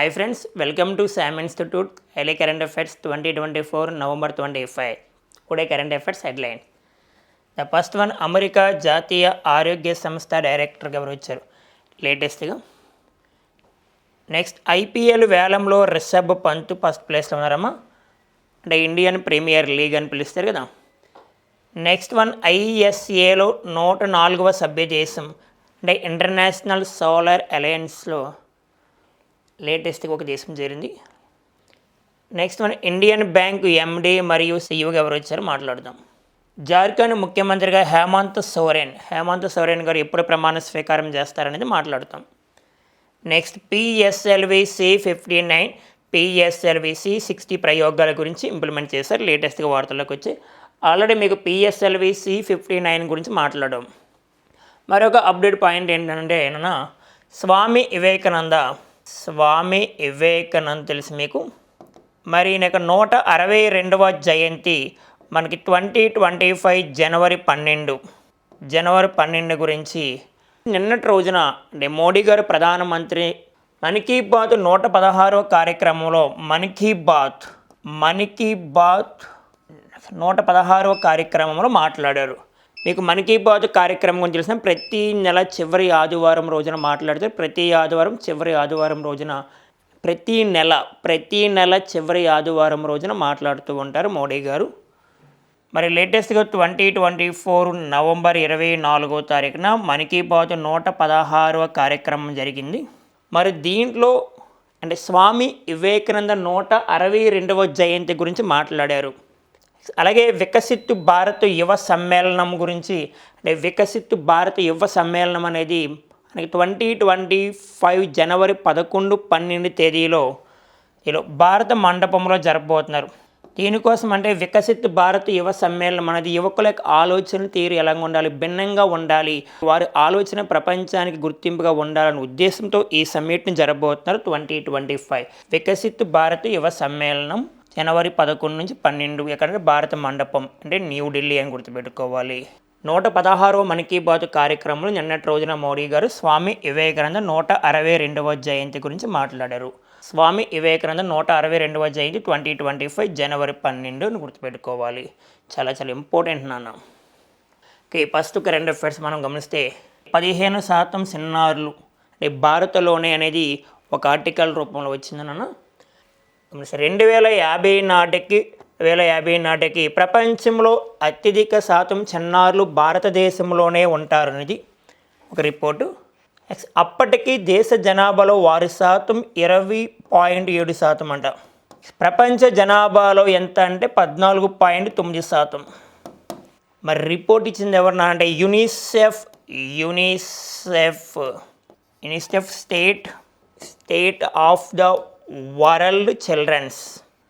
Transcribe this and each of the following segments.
Hi friends welcome to Shyam institute Eli current affairs twenty twenty four November twenty five today current affairs headline the first one America జాతీయ ఆరోగ్య సంస్థ డైరెక్టర్గా ఎవరు వచ్చారు? లేటెస్ట్గా next IPL వేలంలో Rishabh Pant first ప్లేస్లో ఉన్నారమ్మా. అంటే ఇండియన్ ప్రీమియర్ లీగ్ అని పిలుస్తారు కదా. నెక్స్ట్ వన్ ఐఎస్ఏలో నూట నాలుగవ సభ్య దేశం. అంటే ఇంటర్నేషనల్ సోలార్ అలయన్స్లో లేటెస్ట్గా ఒక దేశం చేరింది నెక్స్ట్ మన ఇండియన్ బ్యాంక్ ఎండి మరియు సీఈఓగా ఎవరు వచ్చారో మాట్లాడదాం. జార్ఖండ్ ముఖ్యమంత్రిగా హేమంత్ సోరెన్. హేమంత్ సోరెన్ గారు ఎప్పుడు ప్రమాణ స్వీకారం చేస్తారనేది మాట్లాడతాం. Next PSLV C fifty nine PSLV C sixty ప్రయోగాల గురించి ఇంప్లిమెంట్ చేశారు. లేటెస్ట్గా వార్తల్లోకి వచ్చి ఆల్రెడీ మీకు పిఎస్ఎల్వి సి ఫిఫ్టీ నైన్ గురించి మాట్లాడడం మరొక అప్డేట్ పాయింట్ ఏంటంటే ఏమన్నా? స్వామి వివేకానంద స్వామి వివేకానంద్ తెలుసు మీకు. మరి ఈయన నూట అరవై రెండవ జయంతి మనకి ట్వంటీ ట్వంటీ ఫైవ్ జనవరి పన్నెండు. జనవరి పన్నెండు గురించి నిన్నటి రోజున అంటే మోడీ గారు ప్రధానమంత్రి మన్ కీ బాత్ నూట పదహారవ కార్యక్రమంలో మన్ కీ బాత్ మన్ కీ బాత్ నూట పదహారవ కార్యక్రమంలో మాట్లాడారు. మీకు మన్ కీ కార్యక్రమం గురించి తెలిసిన ప్రతి నెల చివరి ఆదివారం రోజున మాట్లాడితే ప్రతి ఆదివారం చివరి ఆదివారం రోజున ప్రతి నెల ప్రతి నెల చివరి ఆదివారం రోజున మాట్లాడుతూ ఉంటారు మోడీ గారు. మరి లేటెస్ట్గా ట్వంటీ ట్వంటీ ఫోర్ నవంబర్ ఇరవై నాలుగో తారీఖున మన్ కీ బాత్ నూట పదహారవ కార్యక్రమం జరిగింది. మరి దీంట్లో అంటే స్వామి వివేకానంద నూట అరవై రెండవ జయంతి గురించి మాట్లాడారు. అలాగే వికసిత్ భారత్ యువ సమ్మేళనం గురించి అంటే వికసిత్ భారత్ యువ సమ్మేళనం అనేది మనకి ట్వంటీ ట్వంటీ ఫైవ్ జనవరి పదకొండు పన్నెండు తేదీలో ఇలా భారత మండపంలో జరపబోతున్నారు. దీనికోసం అంటే వికసిత్ భారత్ యువ సమ్మేళనం అనేది యువకుల యొక్క ఆలోచన తీరు ఎలా ఉండాలి భిన్నంగా ఉండాలి వారి ఆలోచన ప్రపంచానికి గుర్తింపుగా ఉండాలనే ఉద్దేశంతో ఈ సమ్మిట్ని జరపబోతున్నారు twenty twenty five. Viksit Bharat యువ సమ్మేళనం జనవరి పదకొండు నుంచి పన్నెండు ఎక్కడంటే భారత మండపం అంటే న్యూఢిల్లీ అని గుర్తుపెట్టుకోవాలి. నూట పదహారో మన్ కీ బాత్ కార్యక్రమంలో నిన్నటి రోజున మోడీ గారు స్వామి వివేకానంద నూట అరవై రెండవ జయంతి గురించి మాట్లాడారు. స్వామి వివేకానంద నూట అరవై రెండవ జయంతి ట్వంటీ ట్వంటీ ఫైవ్ జనవరి పన్నెండు అని గుర్తుపెట్టుకోవాలి. చాలా చాలా ఇంపార్టెంట్ నాన్న. ఓకే ఫస్ట్ కరెంట్ అఫైర్స్ మనం గమనిస్తే పదిహేను శాతం సిన్నారులు అంటే భారత్లోనే అనేది ఒక ఆర్టికల్ రూపంలో వచ్చిందన్న గమనిస్తే రెండు వేల యాభై నాటికి వేల యాభై నాటికి ప్రపంచంలో అత్యధిక శాతం చిన్నారులు భారతదేశంలోనే ఉంటారనేది ఒక రిపోర్టు. అప్పటికి దేశ జనాభాలో వారి శాతం ఇరవై పాయింట్ ఏడు శాతం అంట. ప్రపంచ జనాభాలో ఎంత అంటే పద్నాలుగు పాయింట్ తొమ్మిది శాతం. మరి రిపోర్ట్ ఇచ్చింది ఎవరన్నా అంటే UNICEF UNICEF UNICEF state state of the world children's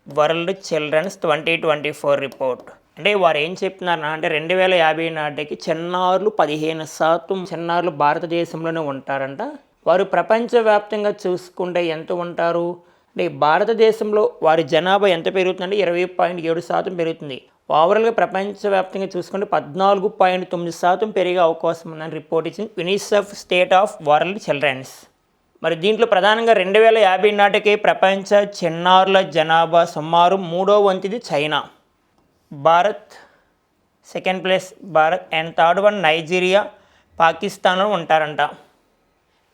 world children's twenty twenty four report. అంటే వారు ఏం చెప్తున్నారు అంటే రెండు వేల యాభై నాటికి చిన్నారులు పదిహేను శాతం చిన్నారులు భారతదేశంలోనే ఉంటారంట. వారు ప్రపంచవ్యాప్తంగా చూసుకుంటే ఎంత ఉంటారు? అంటే భారతదేశంలో వారి జనాభా ఎంత పెరుగుతుందంటే ఇరవై పాయింట్ ఏడు శాతం పెరుగుతుంది. ఓవరాల్గా ప్రపంచవ్యాప్తంగా చూసుకుంటే పద్నాలుగు పాయింట్ తొమ్మిది శాతం పెరిగే అవకాశం ఉందని రిపోర్ట్ ఇచ్చింది UNICEF state of world children's. మరి దీంట్లో ప్రధానంగా రెండు వేల యాభై నాటికి ప్రపంచ చిన్నారుల జనాభా సుమారు మూడో వంతుది China. Bharat second place Bharat and third one Nigeria పాకిస్తాన్లో ఉంటారంట.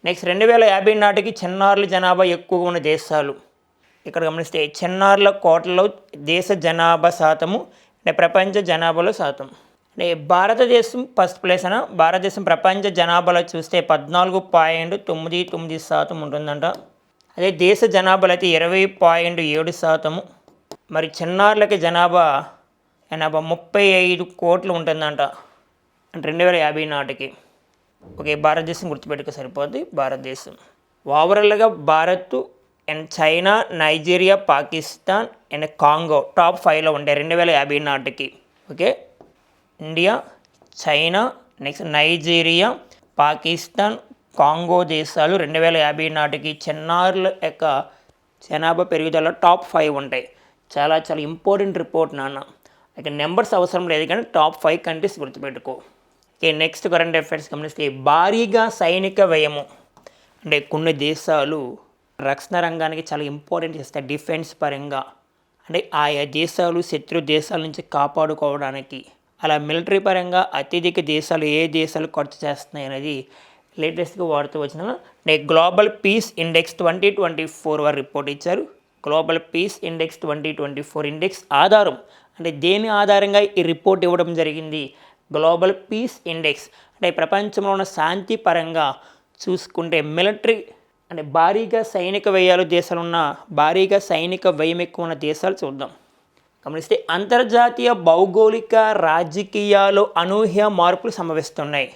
నెక్స్ట్ రెండు వేల యాభై నాటికి చిన్నారుల జనాభా ఎక్కువగా ఉన్న దేశాలు. ఇక్కడ గమనిస్తే చిన్నారుల కోటలో దేశ జనాభా శాతము అంటే ప్రపంచ జనాభాలో శాతం. భారతదేశం ఫస్ట్ ప్లేస్ అన భారతదేశం ప్రపంచ జనాభాలో చూస్తే పద్నాలుగు పాయింట్ తొమ్మిది తొమ్మిది శాతం ఉంటుందంట. అదే దేశ జనాభాలో అయితే ఇరవై పాయింట్ ఏడు శాతము. మరి చిన్నారులకి జనాభా ఎనభై ముప్పై ఐదు కోట్లు ఉంటుందంట. అంటే రెండు వేల యాభై నాటికి. ఓకే భారతదేశం గుర్తుపెట్టుకో సరిపోద్ది. భారతదేశం. ఓవరాల్గా Bharat and China Nigeria Pakistan and Congo top ఫైవ్లో ఉంటాయి రెండు వేల యాభై నాటికి. Okay? India China next Nigeria Pakistan Congo దేశాలు రెండు వేల యాభై నాటికి చిన్నారుల యొక్క జనాభా పెరుగుదల టాప్ ఫైవ్ ఉంటాయి. చాలా చాలా ఇంపార్టెంట్ రిపోర్ట్ నాన్న. ఇక నెంబర్స్ అవసరం లేదు కానీ టాప్ ఫైవ్ కంట్రీస్ గుర్తుపెట్టుకో. ఓకే నెక్స్ట్ కరెంట్ అఫైర్స్ గమనిస్తే భారీగా సైనిక వ్యయము. అంటే కొన్ని దేశాలు రక్షణ రంగానికి చాలా ఇంపార్టెంట్ ఇస్తాయి డిఫెన్స్ పరంగా. అంటే ఆయా దేశాలు శత్రు దేశాల నుంచి కాపాడుకోవడానికి. అలా మిలిటరీ పరంగా అత్యధిక దేశాలు ఏ దేశాలు ఖర్చు చేస్తున్నాయి అనేది లేటెస్ట్గా వాడుతూ వచ్చిన global peace index twenty twenty four వారు రిపోర్ట్ ఇచ్చారు. Global peace index twenty twenty four index ఆధారం అంటే దేని ఆధారంగా ఈ రిపోర్ట్ ఇవ్వడం జరిగింది? గ్లోబల్ పీస్ ఇండెక్స్ అంటే ప్రపంచంలో ఉన్న శాంతి పరంగా చూసుకుంటే మిలిటరీ అంటే భారీగా సైనిక వ్యయాలు దేశాలు ఉన్న భారీగా సైనిక వ్యయం ఎక్కువ ఉన్న దేశాలు చూద్దాం. గమనిస్తే అంతర్జాతీయ భౌగోళిక రాజకీయాలు అనూహ్య మార్పులు సంభవిస్తున్నాయి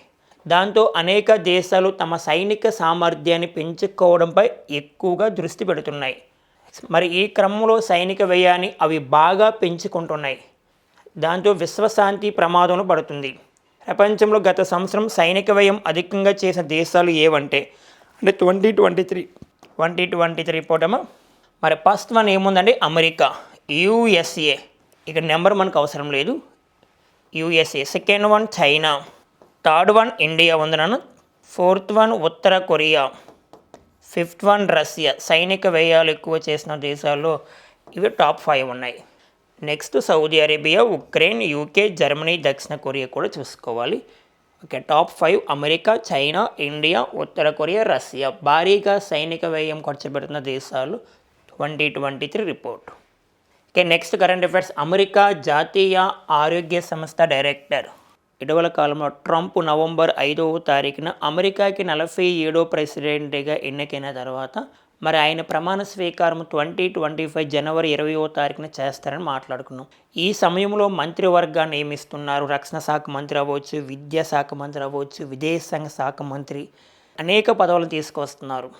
దాంతో అనేక దేశాలు తమ సైనిక సామర్థ్యాన్ని పెంచుకోవడంపై ఎక్కువగా దృష్టి పెడుతున్నాయి. మరి ఈ క్రమంలో సైనిక వ్యయాన్ని అవి బాగా పెంచుకుంటున్నాయి. దాంతో విశ్వశాంతి ప్రమాదంలో పడుతుంది. ప్రపంచంలో గత సంవత్సరం సైనిక వ్యయం అధికంగా చేసిన దేశాలు ఏవంటే అంటే twenty twenty three. Twenty twenty three పోటమా? మరి ఫస్ట్ వన్ ఏముందండి? అమెరికా. యుఎస్ఏ. ఇక్కడ నెంబర్ మనకు అవసరం లేదు. USA. Second one China. Third one India ఉంది నన్ను. ఫోర్త్ వన్ ఉత్తర కొరియా. Fifth one Russia. సైనిక వ్యయాలు ఎక్కువ చేసిన దేశాల్లో ఇవి టాప్ ఫైవ్ ఉన్నాయి. Next Saudi Arabia Ukraine UK Germany దక్షిణ కొరియా కూడా చూసుకోవాలి. Okay top five America China India ఉత్తర కొరియా రష్యా. భారీగా సైనిక వ్యయం ఖర్చు పెడుతున్న దేశాలు twenty twenty three report. Okay next current affairs America జాతీయ ఆరోగ్య సంస్థ డైరెక్టర్ ఇటీవల కాలంలో ట్రంప్ నవంబర్ ఐదవ తారీఖున అమెరికాకి నలభై ఏడో ప్రెసిడెంట్గా ఎన్నికైన తర్వాత మరి ఆయన ప్రమాణ స్వీకారం ట్వంటీ ట్వంటీ ఫైవ్ జనవరి ఇరవయో తారీఖున చేస్తారని మాట్లాడుకున్నాం. ఈ సమయంలో మంత్రివర్గాన్ని నియమిస్తున్నారు. రక్షణ శాఖ మంత్రి అవ్వచ్చు విద్యాశాఖ మంత్రి అవ్వచ్చు విదేశాంగ శాఖ మంత్రి అనేక పదవులను తీసుకొస్తున్నారు.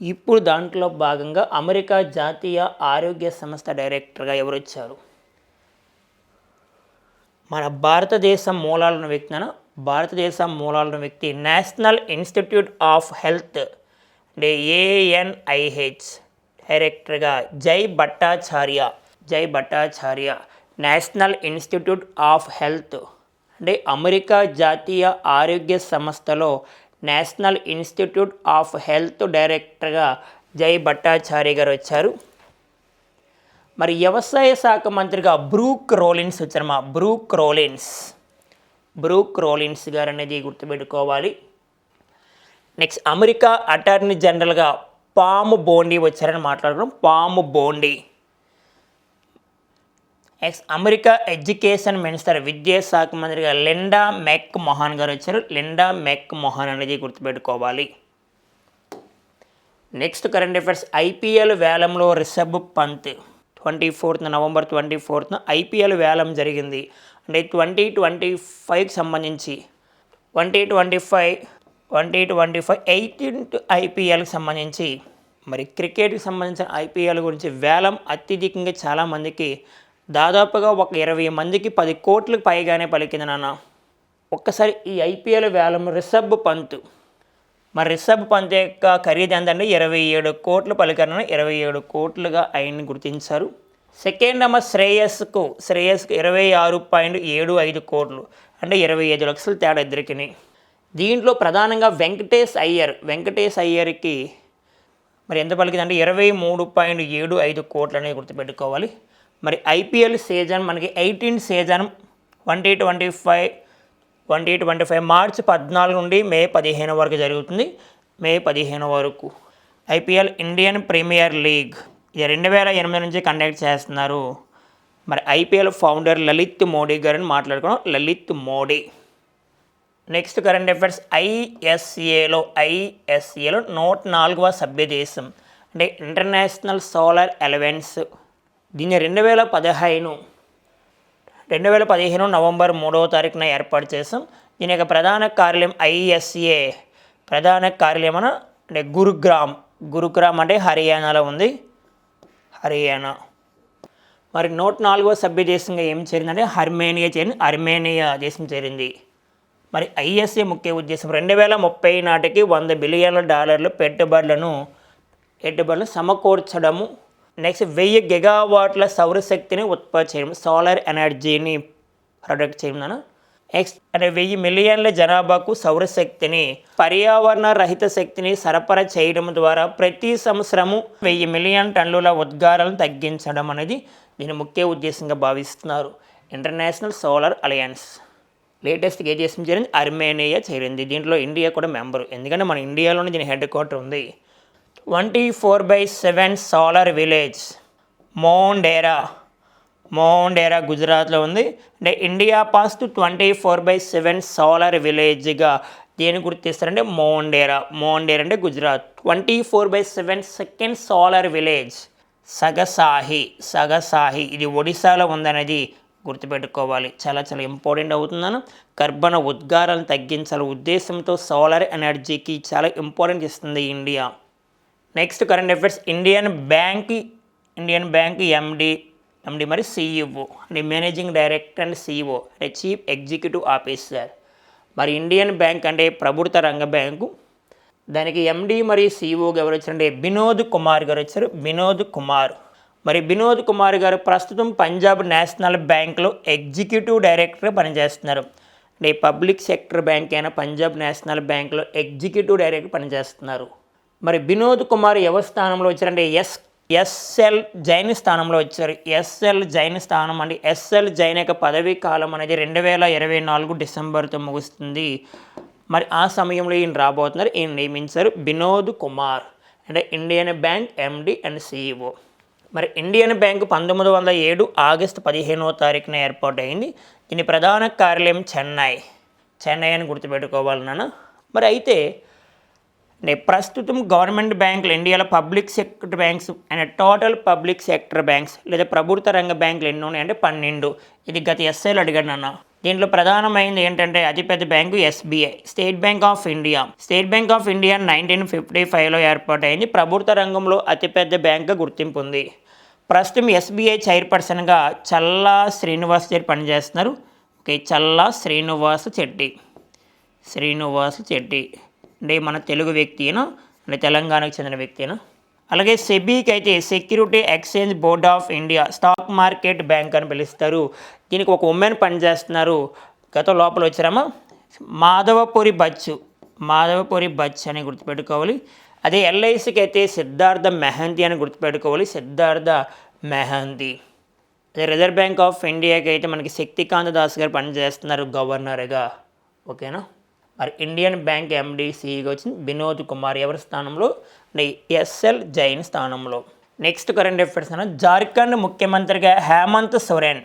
ఇప్పుడు దాంట్లో భాగంగా అమెరికా జాతీయ ఆరోగ్య సంస్థ డైరెక్టర్గా ఎవరు వచ్చారు మన భారతదేశం మూలాలను వ్యక్తిన భారతదేశం మూలాలను వ్యక్తి నేషనల్ ఇన్స్టిట్యూట్ ఆఫ్ హెల్త్ అంటే ఏఎన్ఐహెచ్ డైరెక్టర్గా Jay Bhattacharya Jay Bhattacharya national institute of health అంటే అమెరికా జాతీయ ఆరోగ్య సంస్థలో నేషనల్ ఇన్స్టిట్యూట్ ఆఫ్ హెల్త్ డైరెక్టర్గా జై భట్టాచార్య గారు వచ్చారు. మరి వ్యవసాయ శాఖ మంత్రిగా బ్రూక్ రోలిన్స్ వచ్చారమ్మా బ్రూక్ రోలిన్స్. బ్రూక్ రోలిన్స్ గారు అనేది గుర్తుపెట్టుకోవాలి. నెక్స్ట్ అమెరికా అటార్నీ జనరల్గా పాము బోండి వచ్చారని మాట్లాడుకున్నాం. Pam Bondi. Ex America education minister విద్యాశాఖ మంత్రిగా లిండా మెక్ మొహాన్ గారు వచ్చారు. లిండా మెక్ మొహాన్ అనేది గుర్తుపెట్టుకోవాలి. నెక్స్ట్ కరెంట్ అఫైర్స్ ఐపీఎల్ వేలంలో Rishabh Pant twenty fourth November twenty ఫోర్త్న IPL వేలం జరిగింది. అంటే ట్వంటీ ట్వంటీ ఫైవ్కి సంబంధించి twenty twenty five twenty twenty five eighteenth ఐపీఎల్కి సంబంధించి మరి క్రికెట్కి సంబంధించిన ఐపీఎల్ గురించి వేలం అత్యధికంగా చాలామందికి దాదాపుగా ఒక ఇరవై మందికి పది కోట్లకు పైగానే పలికింది నాన్న. ఒక్కసారి ఈ ఐపీఎల్ వేలం రిషబ్ పంత్. మరి రిషబ్ పంత్ యొక్క ఖరీదు ఎంతంటే ఇరవై ఏడు కోట్లు పలికారని ఇరవై ఏడు కోట్లుగా ఆయన్ని గుర్తించారు. సెకండ్ నెంబర్ శ్రేయస్కు శ్రేయస్కు ఇరవై ఆరు పాయింట్ ఏడు ఐదు కోట్లు. అంటే ఇరవై ఐదు లక్షలు తేడా ఇద్దరికి దీంట్లో ప్రధానంగా వెంకటేష్ అయ్యర్ వెంకటేష్ అయ్యర్కి మరి ఎంత పలికిందంటే? ఇరవై మూడు పాయింట్ ఏడు ఐదు కోట్లు అనేది గుర్తుపెట్టుకోవాలి. మరి ఐపీఎల్ సీజన్ మనకి eighteen season twenty twenty five twenty twenty five మార్చి పద్నాలుగు నుండి మే పదిహేను వరకు జరుగుతుంది. మే పదిహేను వరకు ఐపీఎల్ ఇండియన్ ప్రీమియర్ లీగ్ ఇది రెండు వేల ఎనిమిది నుంచి కండక్ట్ చేస్తున్నారు. మరి ఐపీఎల్ ఫౌండర్ లలిత్ మోడీ గారిని మాట్లాడుకున్నాం. Lalit Modi. Next current affairs ఐఎస్ఏలో ఐఎస్ఏలో నూట నాలుగవ సభ్య దేశం అంటే ఇంటర్నేషనల్ సోలార్ అలవెన్స్ దీన్ని రెండు వేల పదిహేను రెండు వేల పదిహేను నవంబర్ మూడవ తారీఖున ఏర్పాటు చేసాం దీని యొక్క ప్రధాన కార్యాలయం ఐఎస్ఏ ప్రధాన కార్యాలయం అన అంటే గురుగ్రామ్ గురుగ్రామ్ అంటే హర్యానాలో ఉంది. హర్యానా. మరి నూట నాలుగవ సభ్య దేశంగా ఏం చేరిందంటే హర్మేనియా చేరింది అర్మేనియా దేశం చేరింది. మరి ఐఎస్ఏ ముఖ్య ఉద్దేశం రెండు వేల ముప్పై నాటికి వంద బిలియన్ల డాలర్లు పెట్టుబడులను పెట్టుబడులను సమకూర్చడము నెక్స్ట్ వెయ్యి గిగావాట్ల సౌరశక్తిని ఉత్పత్తి చేయడం సోలార్ ఎనర్జీని ప్రొడక్ట్ చేయడం నెక్స్ట్ అంటే వెయ్యి మిలియన్ల జనాభాకు సౌరశక్తిని పర్యావరణ రహిత శక్తిని సరఫరా చేయడం ద్వారా ప్రతి సంవత్సరము వెయ్యి మిలియన్ టన్నుల ఉద్గారాలను తగ్గించడం అనేది దీని ముఖ్య ఉద్దేశంగా భావిస్తున్నారు. International solar alliance. లేటెస్ట్గా ఏ దేశం చేరింది? అర్మేనియా చేరింది. దీంట్లో ఇండియా కూడా మెంబరు. ఎందుకంటే మన ఇండియాలోనే దీని హెడ్ క్వార్టర్ ఉంది. Twenty four by seven solar village. Modhera. Modhera గుజరాత్లో ఉంది. అంటే India past twenty four by seven solar విలేజ్గా దేని గుర్తిస్తారంటే మోండేరా. మోండేరా అంటే Gujarat. Twenty four by seven second solar village. Sagasahi. Sagasahi. ఇది ఒడిశాలో ఉందనేది గుర్తుపెట్టుకోవాలి. చాలా చాలా ఇంపార్టెంట్ అవుతున్నాను కర్బన ఉద్గారాలను తగ్గించాలి ఉద్దేశంతో సోలార్ ఎనర్జీకి చాలా ఇంపార్టెంట్ ఇస్తుంది India. Next current affairs Indian bank Indian bank MD MD మరి సిఇఓ అంటే మేనేజింగ్ డైరెక్టర్ అండ్ సిఇఓ అంటే చీఫ్ ఎగ్జిక్యూటివ్ ఆఫీసర్. మరి ఇండియన్ బ్యాంక్ అంటే ప్రభుత్వ రంగ బ్యాంకు. దానికి ఎండి మరియు సిఇఓగా ఎవరు వచ్చారంటే వినోద్ కుమార్ గారు వచ్చారు. వినోద్ కుమార్. మరి వినోద్ కుమార్ గారు ప్రస్తుతం పంజాబ్ నేషనల్ బ్యాంక్లో ఎగ్జిక్యూటివ్ డైరెక్టర్గా పనిచేస్తున్నారు. అంటే పబ్లిక్ సెక్టర్ బ్యాంక్ అయిన పంజాబ్ నేషనల్ బ్యాంక్లో ఎగ్జిక్యూటివ్ డైరెక్టర్ పనిచేస్తున్నారు. మరి వినోద్ కుమార్ ఎవరి స్థానంలో వచ్చారంటే ఎస్ ఎస్ఎల్ జైన్ స్థానంలో వచ్చారు. ఎస్ఎల్ జైన్ స్థానం అంటే ఎస్ఎల్ జైన్ యొక్క పదవీ కాలం అనేది రెండు వేల ఇరవై నాలుగు డిసెంబర్తో ముగుస్తుంది. మరి ఆ సమయంలో ఈయన రాబోతున్నారు. ఈయన నియమించారు వినోద్ కుమార్. అంటే Indian bank MD and CEO మరి ఇండియన్ బ్యాంక్ పంతొమ్మిది వందల ఏడు ఆగస్టు పదిహేనవ తారీఖున ఏర్పాటు అయింది దీని ప్రధాన కార్యాలయం చెన్నై. చెన్నై అని గుర్తుపెట్టుకోవాలి నాన్న. మరి అయితే అంటే ప్రస్తుతం గవర్నమెంట్ బ్యాంకులు ఇండియాలో public sector banks and total public sector banks లేదా ప్రభుత్వ రంగ బ్యాంకులు ఎన్ని ఉన్నాయంటే పన్నెండు. ఇది గత ఎస్ఐలు అడిగాను అన్న దీంట్లో ప్రధానమైనది ఏంటంటే అతిపెద్ద bank SBI state bank of India. State bank of India nineteen fifty ఫైవ్లో ఏర్పాటైంది. ప్రభుత్వ రంగంలో అతిపెద్ద బ్యాంక్గా గుర్తింపు ఉంది ప్రస్తుతం ఎస్బీఐ చైర్పర్సన్గా చల్లా శ్రీనివాస్ చెట్టి పనిచేస్తున్నారు. ఓకే చల్లా శ్రీనివాస్ చెట్టి శ్రీనివాస్ చెట్టి అంటే మన తెలుగు వ్యక్తినా అంటే తెలంగాణకు చెందిన వ్యక్తినా. అలాగే సెబీకి అయితే security exchange board of India stock market bank అని పిలుస్తారు. దీనికి ఒక ఉమెన్ పనిచేస్తున్నారు. గత లోపల వచ్చారమ్మా మాధవపురి బచ్చు. మాధవపురి బచ్ అని గుర్తుపెట్టుకోవాలి. అదే ఎల్ఐసికి అయితే సిద్ధార్థ మెహంతి అని గుర్తుపెట్టుకోవాలి. సిద్ధార్థ మెహంతి. అదే రిజర్వ్ బ్యాంక్ ఆఫ్ ఇండియాకి అయితే మనకి శక్తికాంత దాస్ గారు పనిచేస్తున్నారు గవర్నర్గా. ఓకేనా? మరి ఇండియన్ బ్యాంక్ ఎండి సిఈగా వచ్చింది వినోద్ కుమార్ ఎవరి స్థానంలో? అంటే ఎస్ఎల్ జైన్ స్థానంలో. నెక్స్ట్ కరెంట్ అఫైర్స్ అన్న జార్ఖండ్ ముఖ్యమంత్రిగా హేమంత్ సోరెన్.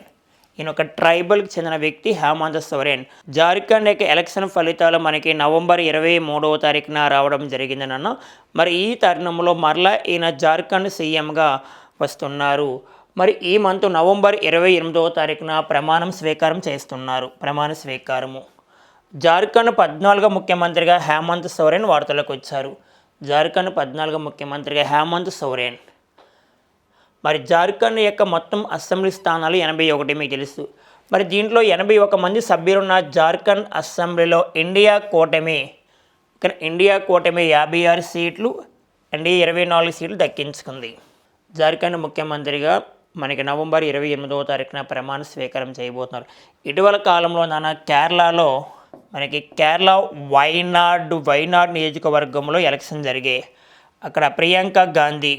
ఈయన ఒక ట్రైబల్కి చెందిన వ్యక్తి హేమంత్ సోరెన్. జార్ఖండ్ యొక్క ఎలక్షన్ ఫలితాలు మనకి నవంబర్ ఇరవై మూడవ తారీఖున రావడం జరిగింది నాన్న. మరి ఈ తరుణంలో మరలా ఈయన జార్ఖండ్ సీఎంగా వస్తున్నారు. మరి ఈ మంత్ నవంబర్ ఇరవై ఎనిమిదవ తారీఖున ప్రమాణం స్వీకారం చేస్తున్నారు. ప్రమాణ స్వీకారము. జార్ఖండ్ పద్నాలుగో ముఖ్యమంత్రిగా హేమంత్ సోరెన్ వార్తలకు వచ్చారు. జార్ఖండ్ పద్నాలుగో ముఖ్యమంత్రిగా హేమంత్ సోరెన్. మరి జార్ఖండ్ యొక్క మొత్తం అసెంబ్లీ స్థానాలు ఎనభై ఒకటి మీకు తెలుసు. మరి దీంట్లో ఎనభై ఒక మంది సభ్యులున్న జార్ఖండ్ అసెంబ్లీలో ఇండియా కూటమి ఇక్కడ ఇండియా కూటమి యాభై ఆరు సీట్లు ఎన్డీఏ ఇరవై నాలుగు సీట్లు దక్కించుకుంది. జార్ఖండ్ ముఖ్యమంత్రిగా మనకి నవంబర్ ఇరవై ఎనిమిదవ తారీఖున ప్రమాణ స్వీకారం చేయబోతున్నారు. ఇటీవల కాలంలో నాన్న కేరళలో మనకి కేరళ వైనాడ్ వైనాడ్ నియోజకవర్గంలో ఎలక్షన్ జరిగాయి. అక్కడ ప్రియాంక గాంధీ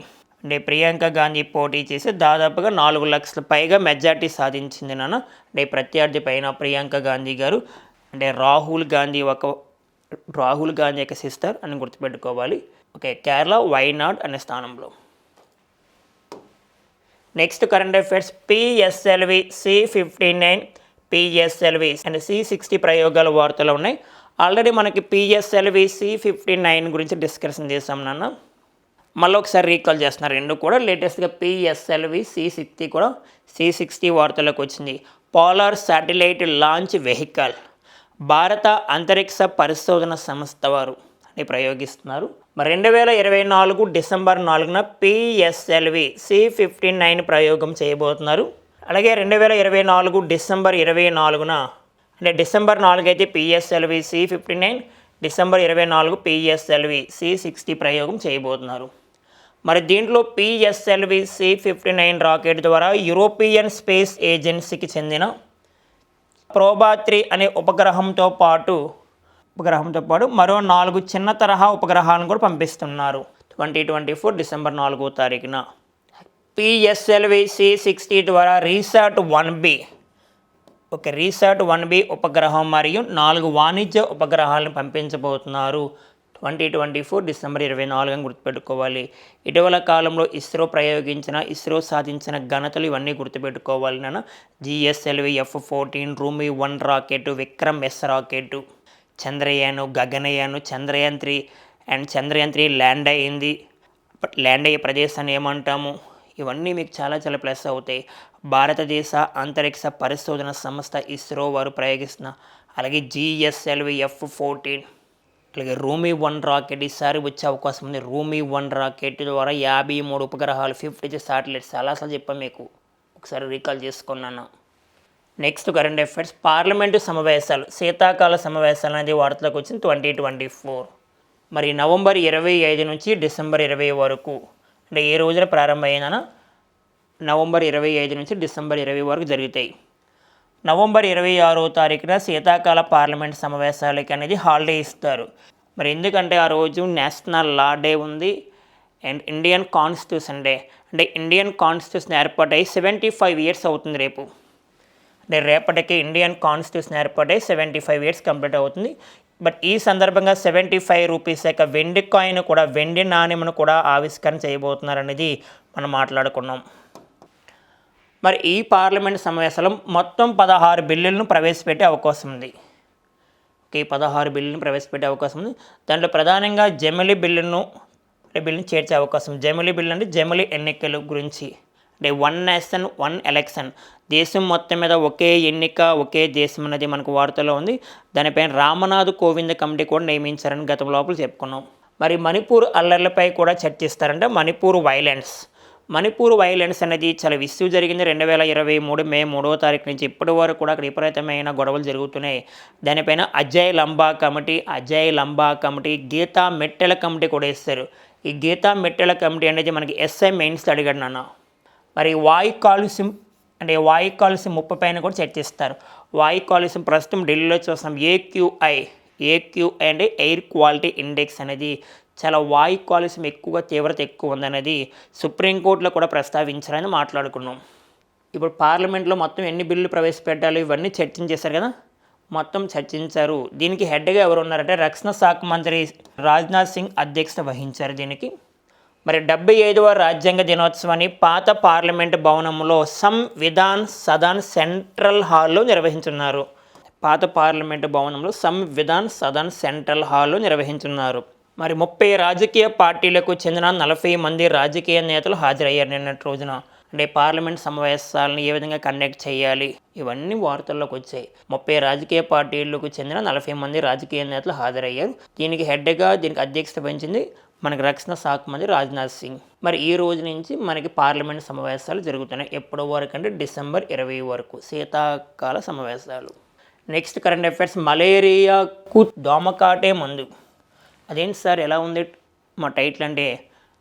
అంటే ప్రియాంక గాంధీ పోటీ చేసి దాదాపుగా నాలుగు లక్షల పైగా మెజార్టీ సాధించింది నాన్న. అంటే ప్రత్యర్థి పైన ప్రియాంక గాంధీ గారు అంటే రాహుల్ గాంధీ ఒక రాహుల్ గాంధీ యొక్క సిస్టర్ అని గుర్తుపెట్టుకోవాలి. ఓకే కేరళ వైనాడ్ అనే స్థానంలో. Next current affairs PSLV C fifty nine PSLV and C sixty ప్రయోగాల వార్తలు ఉన్నాయి. ఆల్రెడీ మనకి పిఎస్ఎల్వి సి ఫిఫ్టీ నైన్ గురించి డిస్కషన్ చేసాం నాన్న. మళ్ళీ ఒకసారి రీకాల్ చేస్తున్నారు రెండు కూడా లేటెస్ట్గా పిఎస్ఎల్వి సి సిక్స్టీ కూడా సి సిక్స్టీ వార్తలకు వచ్చింది. పోలార్ శాటిలైట్ లాంచ్ వెహికల్ భారత అంతరిక్ష పరిశోధన సంస్థ వారు అని ప్రయోగిస్తున్నారు. మరి రెండు వేల ఇరవై నాలుగు డిసెంబర్ నాలుగున పిఎస్ఎల్వి సి ఫిఫ్టీ నైన్ ప్రయోగం చేయబోతున్నారు. అలాగే రెండు వేల ఇరవై నాలుగు డిసెంబర్ ఇరవై నాలుగున అంటే డిసెంబర్ నాలుగు అయితే PSLV C fifty nine December ఇరవై నాలుగు పిఎస్ఎల్వి సి సిక్స్టీ ప్రయోగం చేయబోతున్నారు. మరి దీంట్లో PSLV C fifty nine rocket ద్వారా యూరోపియన్ స్పేస్ ఏజెన్సీకి చెందిన ప్రోబాత్రి అనే ఉపగ్రహంతో పాటు ఉపగ్రహంతో పాటు మరో నాలుగు చిన్న తరహా ఉపగ్రహాలను కూడా పంపిస్తున్నారు. ట్వంటీ ట్వంటీ ఫోర్ డిసెంబర్ నాలుగో తారీఖున. పిఎస్ఎల్వి సి సిక్స్టీ ద్వారా RISAT one B. Okay RISAT one B ఉపగ్రహం మరియు నాలుగు వాణిజ్య ఉపగ్రహాలను పంపించబోతున్నారు. ట్వంటీ ట్వంటీ ఫోర్ డిసెంబర్ ఇరవై నాలుగుని గుర్తుపెట్టుకోవాలి. ఇటీవల కాలంలో ఇస్రో ప్రయోగించిన ఇస్రో సాధించిన ఘనతలు ఇవన్నీ గుర్తుపెట్టుకోవాలి. నాన్న GSLV F fourteen Rumi one rocket Vikram S rocket Chandrayaan Gaganyaan Chandrayaan three and Chandrayaan three land అయింది. ల్యాండ్ అయ్యే ప్రదేశాన్ని ఏమంటాము? ఇవన్నీ మీకు చాలా చాలా ప్లస్ అవుతాయి. భారతదేశ అంతరిక్ష పరిశోధన సంస్థ ఇస్రో వారు ప్రయోగిస్తున్న అలాగే జిఎస్ఎల్వి ఎఫ్ ఫోర్టీన్ అలాగే రూమీ వన్ రాకెట్ ఈసారి వచ్చే అవకాశం ఉంది. రూమీ వన్ రాకెట్ ద్వారా యాభై మూడు ఉపగ్రహాలు ఫిఫ్టీ శాటిలైట్స్ అసలు చెప్పాను మీకు. ఒకసారి రీకాల్ చేసుకున్నాను. నెక్స్ట్ కరెంట్ అఫైర్స్ పార్లమెంటు సమావేశాలు శీతాకాల సమావేశాలు అనేది వార్తలకు వచ్చింది ట్వంటీ ట్వంటీ ఫోర్ మరి నవంబర్ ఇరవై ఐదు నుంచి డిసెంబర్ ఇరవై వరకు అంటే ఏ రోజున ప్రారంభమైనా నవంబర్ ఇరవై ఐదు నుంచి డిసెంబర్ ఇరవై వరకు జరుగుతాయి. నవంబర్ ఇరవై ఆరో తారీఖున శీతాకాల పార్లమెంట్ సమావేశాలకి అనేది హాలిడే ఇస్తారు. మరి ఎందుకంటే ఆ రోజు నేషనల్ లా డే ఉంది. And Indian constitution day. అంటే ఇండియన్ కాన్స్టిట్యూషన్ ఏర్పాటై సెవెంటీ ఫైవ్ ఇయర్స్ అవుతుంది రేపు. అంటే రేపటికి ఇండియన్ కాన్స్టిట్యూషన్ ఏర్పాటై సెవెంటీ ఫైవ్ ఇయర్స్ కంప్లీట్ అవుతుంది. బట్ ఈ సందర్భంగా సెవెంటీ ఫైవ్ రూపీస్ యొక్క వెండి కాయిన్ కూడా వెండి నాణ్యమును కూడా ఆవిష్కరణ చేయబోతున్నారనేది మనం మాట్లాడుకున్నాం. మరి ఈ పార్లమెంట్ సమావేశంలో మొత్తం పదహారు బిల్లులను ప్రవేశపెట్టే అవకాశం ఉంది. ఈ పదహారు బిల్లులను ప్రవేశపెట్టే అవకాశం ఉంది. దాంట్లో ప్రధానంగా జమిలి బిల్లును బిల్లును చేర్చే అవకాశం జమిలి బిల్లు అంటే జమిలి ఎన్నికల గురించి. అంటే వన్ నేషన్ వన్ ఎలక్షన్ దేశం మొత్తం మీద ఒకే ఎన్నిక ఒకే దేశం అనేది మనకు వార్తలో ఉంది. దానిపైన రామనాథ్ కోవింద్ కమిటీ కూడా నియమించారని గత లోపల చెప్పుకున్నాం. మరి మణిపూర్ అల్లర్లపై కూడా చర్చిస్తారంటే మణిపూర్ వైలెన్స్. మణిపూర్ వైలెన్స్ అనేది చాలా విసుగు జరిగింది. రెండు వేల ఇరవై మూడు మే మూడవ తారీఖు నుంచి ఇప్పటి వరకు కూడా అక్కడ విపరీతమైన గొడవలు జరుగుతున్నాయి. దానిపైన Ajay Lamba committee Ajay Lamba committee Geeta Mettela committee కూడా ఇస్తారు ఈ గీతా మెట్టెల కమిటీ అనేది మనకి ఎస్ఐ మెయిన్స్ అడిగాడు నాన్న. మరి వాయు కాలుష్యం అంటే వాయు కాలుష్యం ముప్పు పైన కూడా చర్చిస్తారు వాయు కాలుష్యం ప్రస్తుతం ఢిల్లీలో చూస్తాం ఏక్యూఐ ఏక్యూఐ అంటే ఎయిర్ క్వాలిటీ ఇండెక్స్ అనేది చాలా వాయు కాలుష్యం ఎక్కువగా తీవ్రత ఎక్కువ ఉందనేది సుప్రీంకోర్టులో కూడా ప్రస్తావించారని మాట్లాడుకున్నాం. ఇప్పుడు పార్లమెంట్లో మొత్తం ఎన్ని బిల్లులు ప్రవేశపెట్టాలి ఇవన్నీ చర్చించేశారు కదా? మొత్తం చర్చించారు. దీనికి హెడ్గా ఎవరు ఉన్నారంటే రక్షణ శాఖ మంత్రి రాజ్నాథ్ సింగ్ అధ్యక్షత వహించారు దీనికి. మరి డెబ్బై ఐదవ రాజ్యాంగ దినోత్సవాన్ని పాత పార్లమెంట్ భవనంలో సంవిధాన్ సదన్ సెంట్రల్ హాల్లో నిర్వహించున్నారు. పాత పార్లమెంటు భవనంలో సంవిధాన్ సదన్ సెంట్రల్ హాల్లో నిర్వహించున్నారు. మరి ముప్పై రాజకీయ పార్టీలకు చెందిన నలభై మంది రాజకీయ నేతలు హాజరయ్యారు నిన్నటి రోజున. అంటే పార్లమెంట్ సమావేశాలను ఏ విధంగా కండక్ట్ చేయాలి? ఇవన్నీ వార్తల్లోకి వచ్చాయి. ముప్పై రాజకీయ పార్టీలకు చెందిన నలభై మంది రాజకీయ నేతలు హాజరయ్యారు. దీనికి హెడ్గా దీనికి అధ్యక్షత వహించింది మనకి రక్షణ శాఖ మంత్రి రాజ్నాథ్ సింగ్. మరి ఈ రోజు నుంచి మనకి పార్లమెంట్ సమావేశాలు జరుగుతున్నాయి. ఎప్పటి వరకు అంటే డిసెంబర్ ఇరవై వరకు శీతాకాల సమావేశాలు. నెక్స్ట్ కరెంట్ అఫైర్స్ మలేరియాకు దోమకాటే మందు. అదేంటి సార్ ఎలా ఉంది? మా టైటిల్ అంటే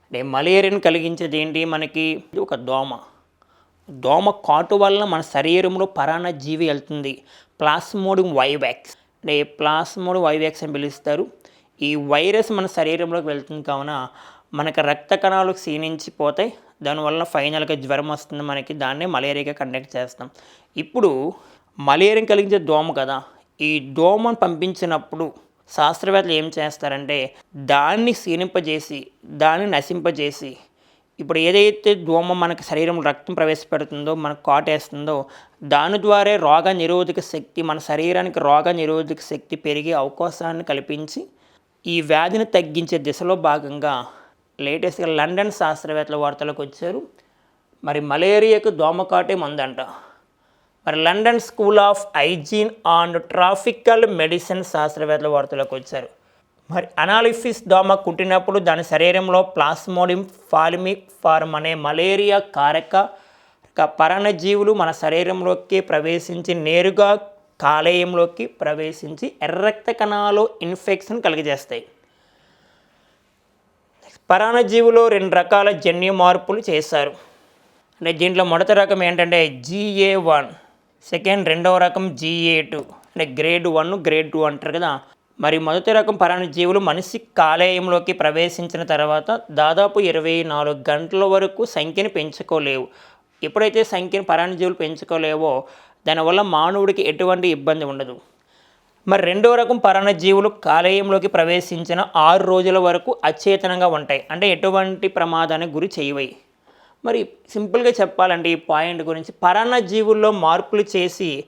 అంటే మలేరియాని కలిగించేది ఏంటి మనకి? ఇది ఒక దోమ. దోమ కాటు వల్ల మన శరీరంలో పరాణ జీవి వెళ్తుంది. Plasmodium vivax. అంటే ప్లాస్మోడియం వైవాక్స్ అని పిలుస్తారు. ఈ వైరస్ మన శరీరంలోకి వెళ్తుంది కావున మనకు రక్త కణాలు క్షీణించిపోతాయి. దానివల్ల ఫైనల్గా జ్వరం వస్తుంది మనకి. దాన్నే మలేరియాగా కండక్ట్ చేస్తాం. ఇప్పుడు మలేరియా కలిగించే దోమ కదా. ఈ దోమను పంపించినప్పుడు శాస్త్రవేత్తలు ఏం చేస్తారంటే దాన్ని క్షీణింపజేసి దాన్ని నశింపజేసి ఇప్పుడు ఏదైతే దోమ మనకు శరీరంలో రక్తం ప్రవేశపెడుతుందో మనకు కాటేస్తుందో దాని ద్వారా రోగ నిరోధక శక్తి మన శరీరానికి రోగ నిరోధక శక్తి పెరిగే అవకాశాన్ని కల్పించి ఈ వ్యాధిని తగ్గించే దిశలో భాగంగా లేటెస్ట్గా లండన్ శాస్త్రవేత్తల వార్తలకు వచ్చారు. మరి మలేరియాకు దోమకాటే మందంట. మరి London school of hygiene and tropical medicine శాస్త్రవేత్తల వార్తలకు వచ్చారు. మరి అనాలిఫిస్ దోమ కుట్టినప్పుడు దాని శరీరంలో ప్లాస్మోడియం ఫాలిమిక్ ఫార్మ్ అనే మలేరియా కారక పరణజీవులు మన శరీరంలోకి ప్రవేశించి నేరుగా కాలేయంలోకి ప్రవేశించి ఎర్రక్త కణాలు ఇన్ఫెక్షన్ కలిగజేస్తాయి. పరాణజీవులో రెండు రకాల జన్యు మార్పులు చేశారు. అంటే దీంట్లో మొదటి రకం ఏంటంటే జిఏ వన్ సెకండ్ రెండవ రకం జీఏ టూ అంటే గ్రేడ్ వన్ గ్రేడ్ టూ అంటారు కదా. మరి మొదటి రకం పరాణజీవులు మనిషి కాలేయంలోకి ప్రవేశించిన తర్వాత దాదాపు ఇరవై నాలుగు గంటల వరకు సంఖ్యను పెంచుకోలేవు. ఎప్పుడైతే సంఖ్యను పరాణజీవులు పెంచుకోలేవో దానివల్ల మానవుడికి ఎటువంటి ఇబ్బంది ఉండదు. మరి రెండో రకం పరాణజీవులు కాలేయంలోకి ప్రవేశించిన ఆరు రోజుల వరకు అచేతనంగా ఉంటాయి. అంటే ఎటువంటి ప్రమాదానికి గురి చేయవై. మరి సింపుల్గా చెప్పాలంటే ఈ పాయింట్ గురించి పరాణజీవుల్లో మార్పులు చేసి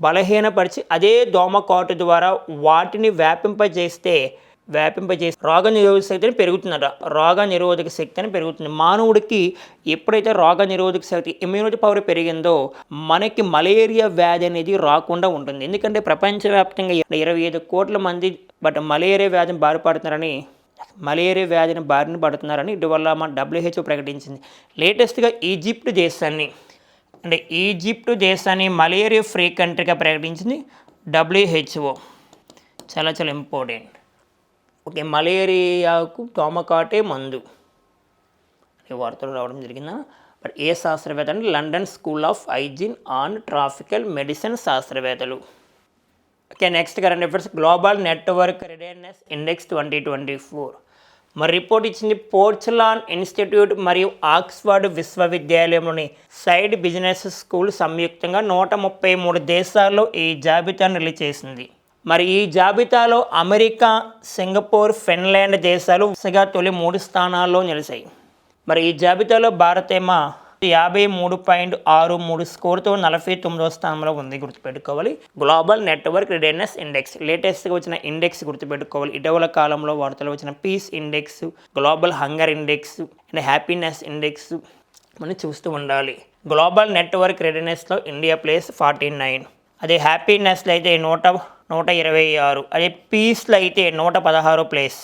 బలహీనపరిచి అదే దోమకాటు ద్వారా వాటిని వ్యాపింపజేస్తే వ్యాపింపజేసి రోగ నిరోధక శక్తిని పెరుగుతుందట. రోగ నిరోధక శక్తి అని పెరుగుతుంది. మానవుడికి ఎప్పుడైతే రోగ నిరోధక శక్తి ఇమ్యూనిటీ పవర్ పెరిగిందో మనకి మలేరియా వ్యాధి అనేది రాకుండా ఉంటుంది. ఎందుకంటే ప్రపంచవ్యాప్తంగా ఇరవై ఐదు కోట్ల మంది బట్ మలేరియా వ్యాధిని బారిపడుతున్నారని మలేరియా వ్యాధిని బారిన పడుతున్నారని ఇటీవల మన డబ్ల్యూహెచ్ఓ ప్రకటించింది. లేటెస్ట్గా ఈజిప్ట్ దేశాన్ని అంటే ఈజిప్ట్ దేశాన్ని మలేరియా ఫ్రీ కంట్రీగా ప్రకటించింది. డబ్ల్యూహెచ్ఓ చాలా చాలా ఇంపార్టెంట్. ఓకే మలేరియాకు దోమకాటే మందు. అనే వార్తలు రావడం జరిగిందా? బట్ ఏ శాస్త్రవేత్త అంటే London school of hygiene on tropical medicine శాస్త్రవేత్తలు. Okay next current affairs global network readiness index twenty twenty four. మరి రిపోర్ట్ ఇచ్చింది పోర్చులాన్ ఇన్స్టిట్యూట్ మరియు ఆక్స్ఫర్డ్ విశ్వవిద్యాలయంలోని సైడ్ బిజినెస్ స్కూల్ సంయుక్తంగా నూట ముప్పై మూడు దేశాల్లో ఈ జాబితాను రిలీజ్ చేసింది. మరి ఈ జాబితాలో అమెరికా సింగపూర్ ఫిన్లాండ్ దేశాలు వరుసగా తొలి మూడు స్థానాల్లో నిలిచాయి. మరి ఈ జాబితాలో భారతేమో యాభై మూడు పాయింట్ ఆరు మూడు స్కోర్తో నలభై తొమ్మిదో స్థానంలో ఉంది గుర్తుపెట్టుకోవాలి. గ్లోబల్ నెట్వర్క్ రెడీనెస్ ఇండెక్స్ లేటెస్ట్గా వచ్చిన ఇండెక్స్ గుర్తుపెట్టుకోవాలి. ఇటీవల కాలంలో వార్తలు వచ్చిన peace index global hunger index and happiness index మనం చూస్తూ ఉండాలి. గ్లోబల్ నెట్వర్క్ రెడీనెస్లో ఇండియా ప్లేస్ ఫార్టీ నైన్. అదే హ్యాపీనెస్లో అయితే నూట నూట ఇరవై ఆరు. అదే పీస్లో అయితే నూట పదహారు ప్లేస్.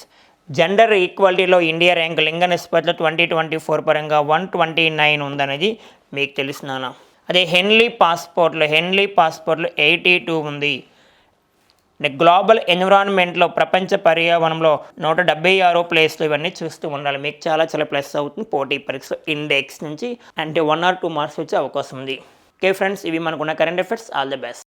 జెండర్ ఈక్వాలిటీలో ఇండియా ర్యాంక్ లింగ నిష్పత్తిలో ట్వంటీ ట్వంటీ ఫోర్ పరంగా వన్ ట్వంటీ నైన్ ఉందనేది మీకు తెలిసినానా అదే హెన్లీ పాస్పోర్ట్లో హెన్లీ పాస్పోర్ట్లో ఎయిటీ టూ ఉంది. గ్లోబల్ ఎన్విరాన్మెంట్లో ప్రపంచ పర్యావరణంలో నూట డెబ్బై ఆరో ప్లేస్లో ఇవన్నీ చూస్తూ ఉండాలి. మీకు చాలా చాలా ప్లస్ అవుతుంది పోటీ పరీక్ష ఇండెక్స్ నుంచి. అంటే వన్ ఆర్ టూ మార్క్స్ వచ్చే అవకాశం ఉంది. ఓకే ఫ్రెండ్స్ ఇవి మనకున్న current affairs all the best